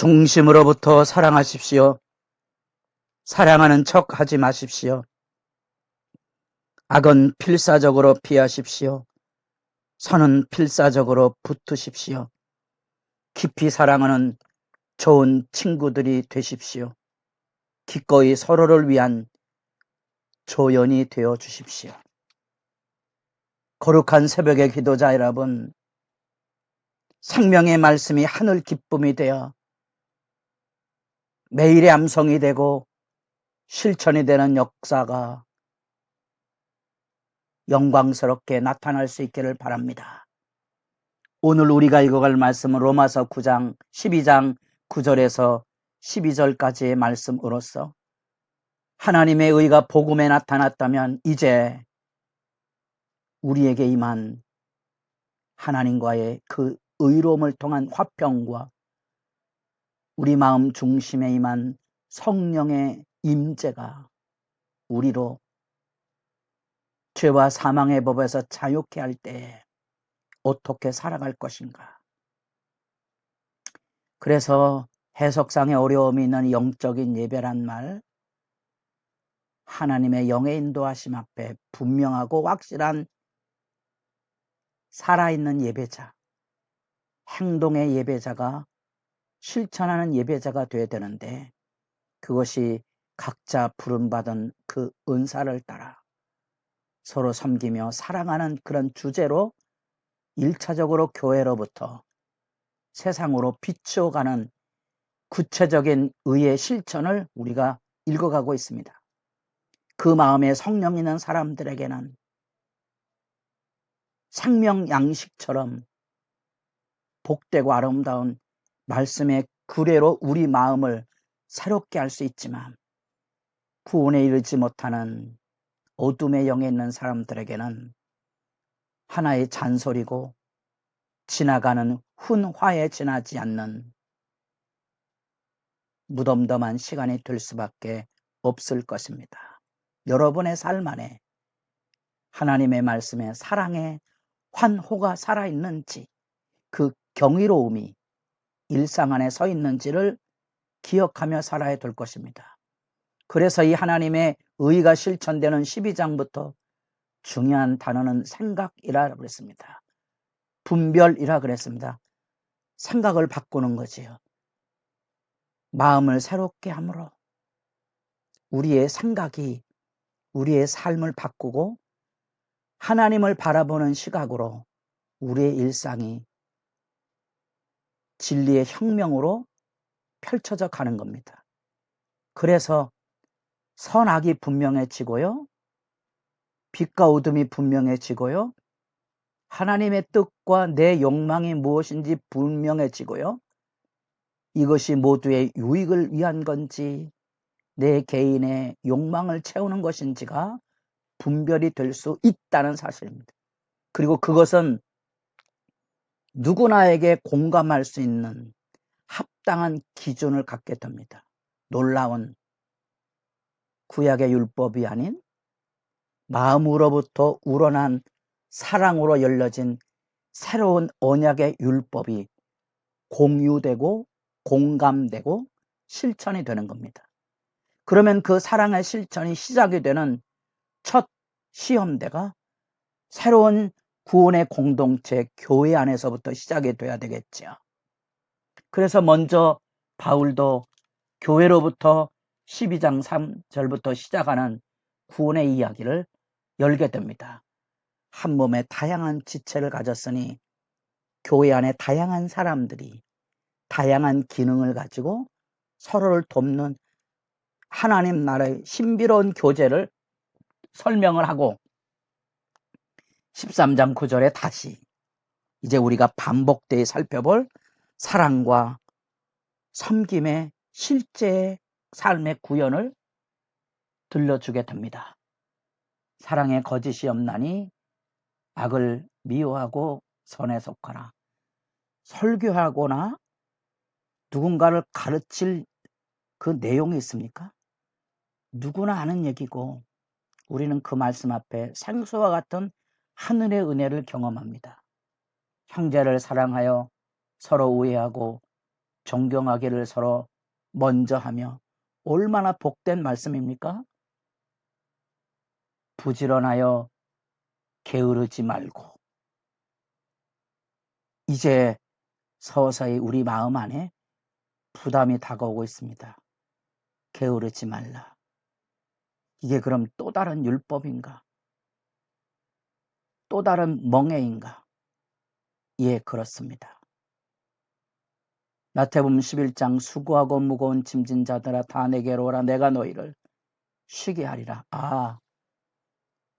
중심으로부터 사랑하십시오. 사랑하는 척 하지 마십시오. 악은 필사적으로 피하십시오. 선은 필사적으로 붙으십시오. 깊이 사랑하는 좋은 친구들이 되십시오. 기꺼이 서로를 위한 조연이 되어 주십시오. 거룩한 새벽의 기도자 여러분, 생명의 말씀이 하늘 기쁨이 되어 매일의 암송이 되고 실천이 되는 역사가 영광스럽게 나타날 수 있기를 바랍니다. 오늘 우리가 읽어갈 말씀은 로마서 9장 12장 9절에서 12절까지의 말씀으로서 하나님의 의가 복음에 나타났다면 이제 우리에게 임한 하나님과의 그 의로움을 통한 화평과 우리 마음 중심에 임한 성령의 임재가 우리로 죄와 사망의 법에서 자유케 할때 어떻게 살아갈 것인가. 그래서 해석상의 어려움이 있는 영적인 예배란 말, 하나님의 영의 인도하심 앞에 분명하고 확실한 살아있는 예배자, 행동의 예배자가 실천하는 예배자가 되어야 되는데 그것이 각자 부름받은 그 은사를 따라 서로 섬기며 사랑하는 그런 주제로 일차적으로 교회로부터 세상으로 비추어가는 구체적인 의의 실천을 우리가 읽어가고 있습니다. 그 마음에 성령 있는 사람들에게는 생명 양식처럼 복되고 아름다운 말씀의 규례로 우리 마음을 새롭게 할 수 있지만 구원에 이르지 못하는 어둠의 영에 있는 사람들에게는 하나의 잔소리고 지나가는 훈화에 지나지 않는 무덤덤한 시간이 될 수밖에 없을 것입니다. 여러분의 삶 안에 하나님의 말씀에 사랑의 환호가 살아있는지 그 경이로움이 일상 안에 서 있는지를 기억하며 살아야 될 것입니다. 그래서 이 하나님의 의가 실천되는 12장부터 중요한 단어는 생각이라 그랬습니다. 분별이라 그랬습니다. 생각을 바꾸는 거지요. 마음을 새롭게 함으로 우리의 생각이 우리의 삶을 바꾸고 하나님을 바라보는 시각으로 우리의 일상이 진리의 혁명으로 펼쳐져 가는 겁니다. 그래서 선악이 분명해지고요. 빛과 어둠이 분명해지고요. 하나님의 뜻과 내 욕망이 무엇인지 분명해지고요. 이것이 모두의 유익을 위한 건지 내 개인의 욕망을 채우는 것인지가 분별이 될 수 있다는 사실입니다. 그리고 그것은 누구나에게 공감할 수 있는 합당한 기준을 갖게 됩니다. 놀라운 구약의 율법이 아닌 마음으로부터 우러난 사랑으로 열려진 새로운 언약의 율법이 공유되고 공감되고 실천이 되는 겁니다. 그러면 그 사랑의 실천이 시작이 되는 첫 시험대가 새로운 구원의 공동체 교회 안에서부터 시작이 돼야 되겠죠. 그래서 먼저 바울도 교회로부터 12장 3절부터 시작하는 구원의 이야기를 열게 됩니다. 한 몸에 다양한 지체를 가졌으니 교회 안에 다양한 사람들이 다양한 기능을 가지고 서로를 돕는 하나님 나라의 신비로운 교제를 설명을 하고 13장 9절에 다시 이제 우리가 반복되어 살펴볼 사랑과 섬김의 실제 삶의 구현을 들려주게 됩니다. 사랑에 거짓이 없나니 악을 미워하고 선에 속하라. 설교하거나 누군가를 가르칠 그 내용이 있습니까? 누구나 아는 얘기고 우리는 그 말씀 앞에 생수와 같은 하늘의 은혜를 경험합니다. 형제를 사랑하여 서로 우애하고 존경하기를 서로 먼저 하며 얼마나 복된 말씀입니까? 부지런하여 게으르지 말고 이제 서서히 우리 마음 안에 부담이 다가오고 있습니다. 게으르지 말라. 이게 그럼 또 다른 율법인가? 또 다른 멍해인가? 예, 그렇습니다. 나태범 11장 수고하고 무거운 짐진 자들아 다 내게로 오라 내가 너희를 쉬게 하리라. 아,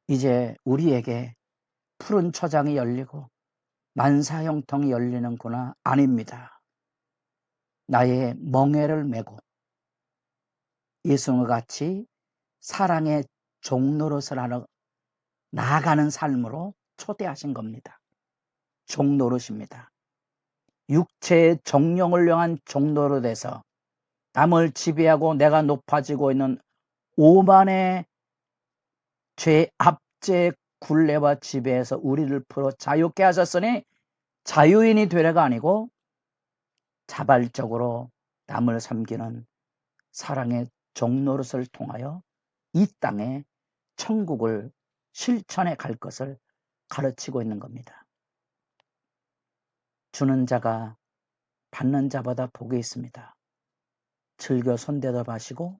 이제 우리에게 푸른 초장이 열리고 만사 형통이 열리는구나. 아닙니다. 나의 멍해를 메고 예수와 같이 사랑의 종노릇을 나아가는 삶으로 초대하신 겁니다. 종노릇입니다. 육체의 정령을 향한 종노릇에서 남을 지배하고 내가 높아지고 있는 오만의 죄 압제 굴레와 지배에서 우리를 풀어 자유케 하셨으니 자유인이 되려가 아니고 자발적으로 남을 섬기는 사랑의 종노릇을 통하여 이 땅에 천국을 실천해 갈 것을 가르치고 있는 겁니다. 주는 자가 받는 자보다 복이 있습니다. 즐겨 손대다 마시고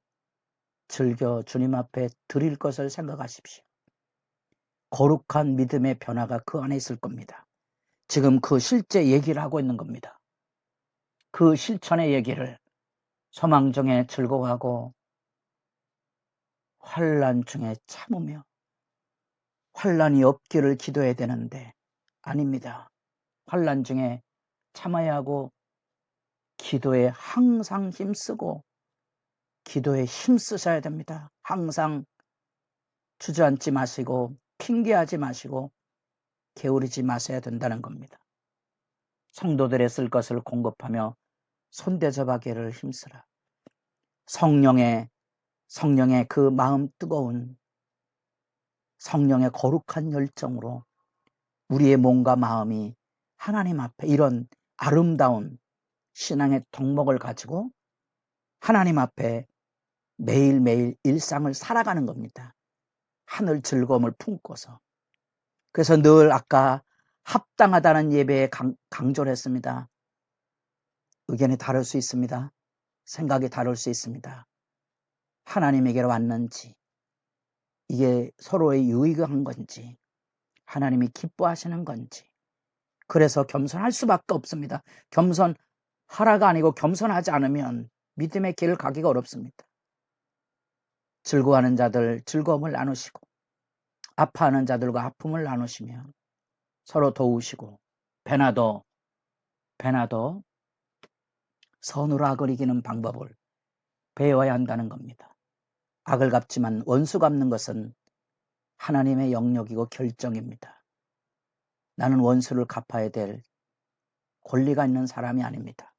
즐겨 주님 앞에 드릴 것을 생각하십시오. 거룩한 믿음의 변화가 그 안에 있을 겁니다. 지금 그 실제 얘기를 하고 있는 겁니다. 그 실천의 얘기를 소망 중에 즐거워하고 환란 중에 참으며 환란이 없기를 기도해야 되는데 아닙니다. 환란 중에 참아야 하고 기도에 항상 힘쓰고 기도에 힘쓰셔야 됩니다. 항상 주저앉지 마시고 핑계하지 마시고 게으르지 마셔야 된다는 겁니다. 성도들의 쓸 것을 공급하며 손대접하기를 힘쓰라. 성령의 성령의 그 마음 뜨거운 성령의 거룩한 열정으로 우리의 몸과 마음이 하나님 앞에 이런 아름다운 신앙의 덕목을 가지고 하나님 앞에 매일매일 일상을 살아가는 겁니다. 하늘 즐거움을 품고서. 그래서 늘 아까 합당하다는 예배에 강, 강조를 했습니다. 의견이 다를 수 있습니다. 생각이 다를 수 있습니다. 하나님에게로 왔는지, 이게 서로의 유익한 건지, 하나님이 기뻐하시는 건지, 그래서 겸손할 수밖에 없습니다. 겸손하라가 아니고 겸손하지 않으면 믿음의 길을 가기가 어렵습니다. 즐거워하는 자들 즐거움을 나누시고, 아파하는 자들과 아픔을 나누시며, 서로 도우시고, 배나도, 배나도 선으로 악을 이기는 방법을 배워야 한다는 겁니다. 악을 갚지만 원수 갚는 것은 하나님의 영역이고 결정입니다. 나는 원수를 갚아야 될 권리가 있는 사람이 아닙니다.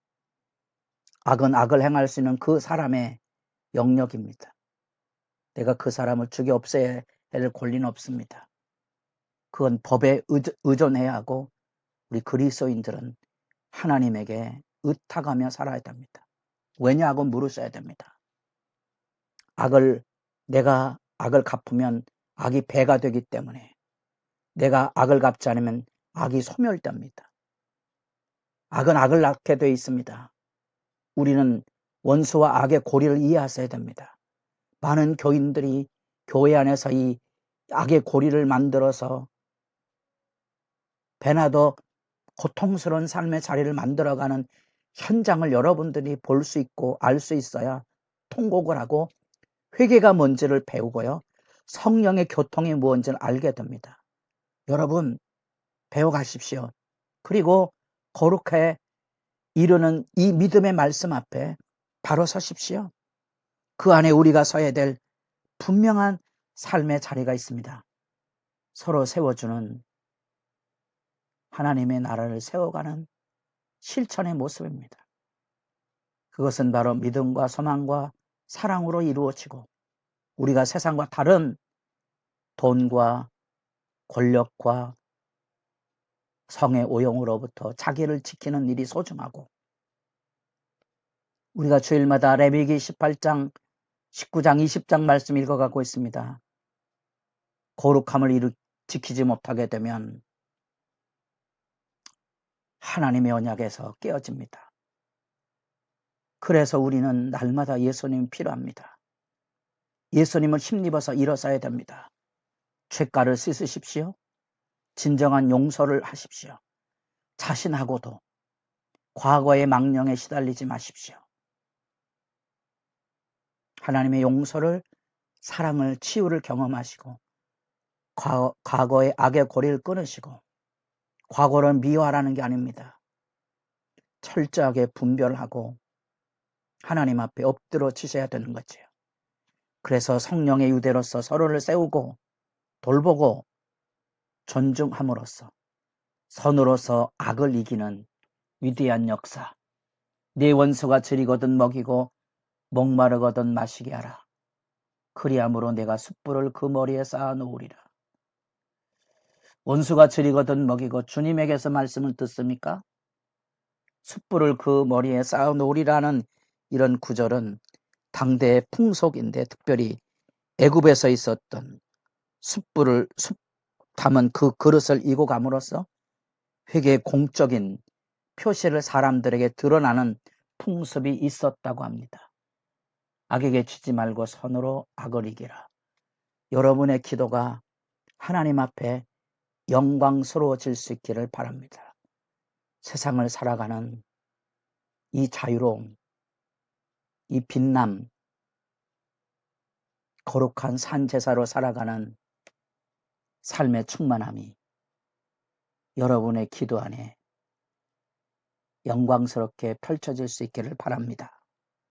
악은 악을 행할 수 있는 그 사람의 영역입니다. 내가 그 사람을 죽여 없애야 할 권리는 없습니다. 그건 법에 의존해야 하고 우리 그리스도인들은 하나님에게 의탁하며 살아야 됩니다. 왜냐하고 물으셔야 됩니다. 악을 내가 악을 갚으면 악이 배가 되기 때문에 내가 악을 갚지 않으면 악이 소멸됩니다. 악은 악을 낳게 되어 있습니다. 우리는 원수와 악의 고리를 이해하셔야 됩니다. 많은 교인들이 교회 안에서 이 악의 고리를 만들어서 배나도 고통스러운 삶의 자리를 만들어가는 현장을 여러분들이 볼 수 있고 알 수 있어야 통곡을 하고 회개가 뭔지를 배우고요. 성령의 교통이 무엇인지를 알게 됩니다. 여러분 배워가십시오. 그리고 거룩해 이르는 이 믿음의 말씀 앞에 바로 서십시오. 그 안에 우리가 서야 될 분명한 삶의 자리가 있습니다. 서로 세워주는 하나님의 나라를 세워가는 실천의 모습입니다. 그것은 바로 믿음과 소망과 사랑으로 이루어지고 우리가 세상과 다른 돈과 권력과 성의 오용으로부터 자기를 지키는 일이 소중하고 우리가 주일마다 레위기 18장, 19장, 20장 말씀 읽어가고 있습니다. 거룩함을 지키지 못하게 되면 하나님의 언약에서 깨어집니다. 그래서 우리는 날마다 예수님이 필요합니다. 예수님을 힘입어서 일어서야 됩니다. 죄가를 씻으십시오. 진정한 용서를 하십시오. 자신하고도 과거의 망령에 시달리지 마십시오. 하나님의 용서를 사랑을 치유를 경험하시고 과, 과거의 악의 고리를 끊으시고 과거를 미워하라는 게 아닙니다. 철저하게 분별하고 하나님 앞에 엎드려 치셔야 되는 거지요. 그래서 성령의 유대로서 서로를 세우고 돌보고 존중함으로써 선으로서 악을 이기는 위대한 역사. 네 원수가 저리거든 먹이고 목마르거든 마시게 하라. 그리함으로 내가 숯불을 그 머리에 쌓아 놓으리라. 원수가 저리거든 먹이고 주님에게서 말씀을 듣습니까? 숯불을 그 머리에 쌓아 놓으리라는 이런 구절은 당대의 풍속인데 특별히 애굽에서 있었던 숯불을 숯 담은 그 그릇을 이고 감으로써 회개의 공적인 표시를 사람들에게 드러나는 풍습이 있었다고 합니다. 악에게 치지 말고 선으로 악을 이기라. 여러분의 기도가 하나님 앞에 영광스러워질 수 있기를 바랍니다. 세상을 살아가는 이 자유로움, 이 빛남, 거룩한 산제사로 살아가는 삶의 충만함이 여러분의 기도 안에 영광스럽게 펼쳐질 수 있기를 바랍니다.